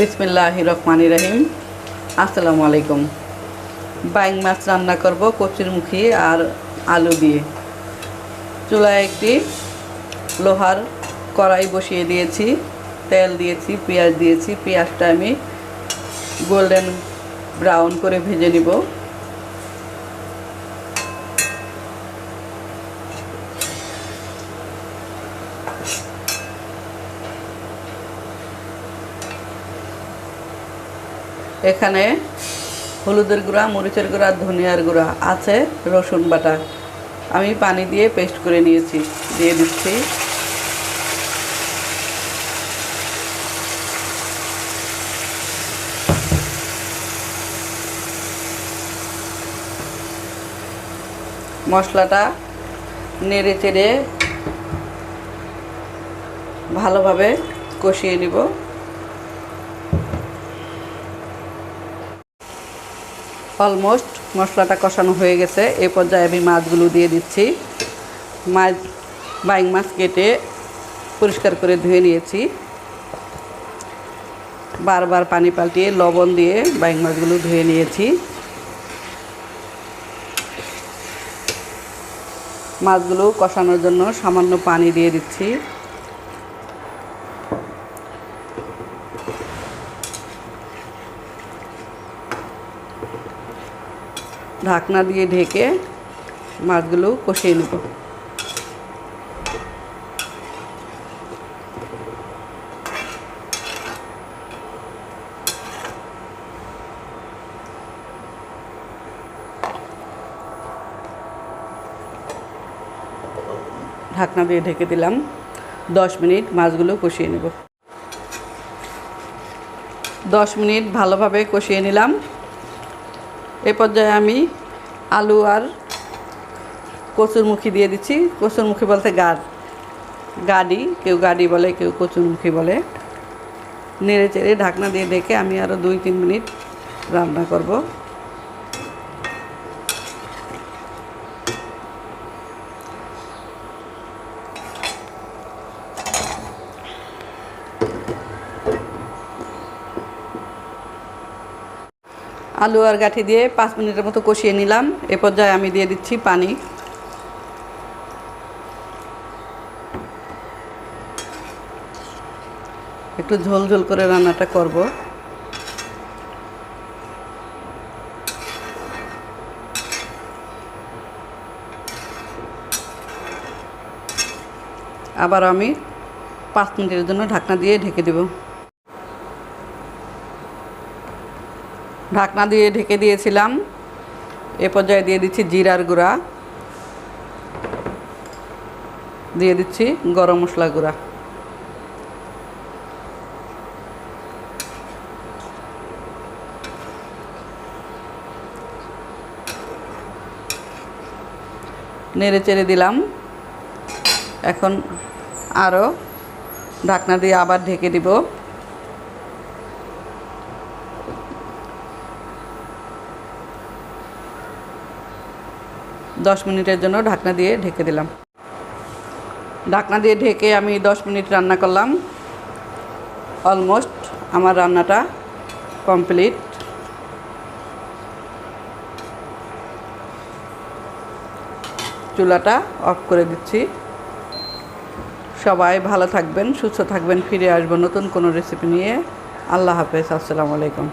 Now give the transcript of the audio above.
বিসমিল্লাহ রহমান রাহিম। আসসালামু আলাইকুম। বাইং মাছ রান্না করব কচুরমুখী আর আলু দিয়ে। চুলায় একটি লোহার কড়াই বসিয়ে দিয়েছি, তেল দিয়েছি, পেঁয়াজ দিয়েছি, পেঁয়াজটা আমি গোল্ডেন ব্রাউন করে ভেজে নিব। এখানে হলুদের গুঁড়া, মরিচের গুঁড়া, ধনিয়ার গুঁড়া আছে, রসুন বাটা। আমি পানি দিয়ে পেস্ট করে নিয়েছি, দিয়ে দিচ্ছি। মশলাটা নেড়ে চেড়ে ভালোভাবে কষিয়ে নিব। অলমোস্ট মশলাটা কষানো হয়ে গেছে। এ পর্যায়ে আমি মাছগুলো দিয়ে দিচ্ছি। মাছ, বাইং মাছ কেটে পরিষ্কার করে ধুয়ে নিয়েছি। বারবার পানি পাল্টিয়ে লবণ দিয়ে বাইং মাছগুলো ধুয়ে নিয়েছি। মাছগুলো কষানোর জন্য সামান্য পানি দিয়ে দিচ্ছি। ঢাকনা দিয়ে ঢেকে মাছগুলো কষিয়ে নেব। ঢাকনা দিয়ে ঢেকে দিলাম। দশ মিনিট মাছগুলো কষিয়ে নেব। দশ মিনিট ভালোভাবে কষিয়ে নিলাম। এ পর্যায়ে আমি আলু আর কচুরমুখী দিয়ে দিচ্ছি। কচুরমুখী বলতে গাড়। গাডি, কেউ গাডি বলে, কেউ কচুরমুখী বলে। নেড়ে চেড়ে ঢাকনা দিয়ে ডেকে আমি আরও দুই তিন মিনিট রান্না করব। আলু আর গাঠি দিয়ে পাঁচ মিনিটের মতো কষিয়ে নিলাম। এ পর্যায়ে আমি দিয়ে দিচ্ছি পানি। একটু ঝোল ঝোল করে রান্নাটা করব। আবার আমি পাঁচ মিনিটের জন্য ঢাকনা দিয়ে ঢেকে দেব। ঢাকনা দিয়ে ঢেকে দিয়েছিলাম। এ পর্যায়ে দিয়ে দিচ্ছি জিরার গুঁড়া। দিয়ে দিচ্ছি গরম মশলা গুঁড়া। নেড়ে চেড়ে দিলাম। এখন আরও ঢাকনা দিয়ে আবার ঢেকে দিব। দশ মিনিটের জন্য ঢাকনা দিয়ে ঢেকে দিলাম। ঢাকনা দিয়ে ঢেকে আমি দশ মিনিট রান্না করলাম। অলমোস্ট আমার রান্নাটা কমপ্লিট চুলাটা অফ করে দিচ্ছি। সবাই ভালো থাকবেন, সুস্থ থাকবেন, ফিরে আসব নতুন কোনো রেসিপি নিয়ে। আল্লাহ হাফেজ, আসসালামু আলাইকুম।